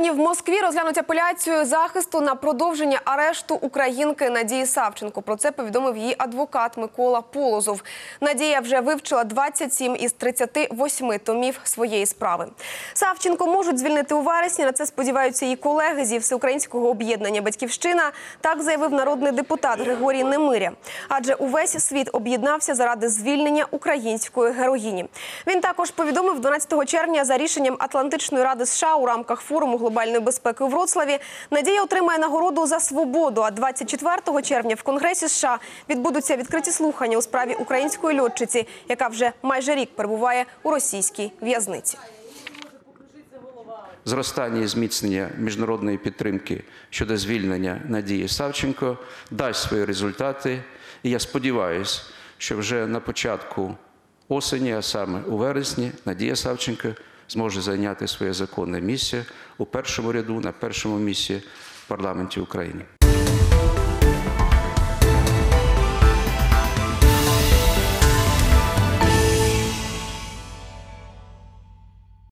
Сьогодні в Москві розглянуть апеляцію захисту на продовження арешту українки Надії Савченко. Про це повідомив її адвокат Микола Полозов. Надія вже вивчила 27 із 38 томів своєї справи. Савченко можуть звільнити у вересні. На це сподіваються її колеги зі всеукраїнського об'єднання Батьківщина. Так заявив народний депутат Григорій Немиря. Адже увесь світ об'єднався заради звільнення української героїні. Він також повідомив 12 червня за рішенням Атлантичної ради США у рамках форуму глобальної безпеки у Вроцлаві. Надія отримає нагороду за свободу. А 24 червня в Конгресі США відбудуться відкриті слухання у справі української льотчиці, яка вже майже рік перебуває у російській в'язниці. зростання і зміцнення міжнародної підтримки щодо звільнення Надії Савченко дасть свої результати. І я сподіваюся, що вже на початку осені, а саме у вересні, Надія Савченко зможе зайняти своє законне місце у першому ряду на першому місці в парламенті України.